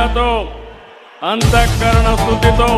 శ్రద్ధతో అంతఃకరణ శుద్ధితో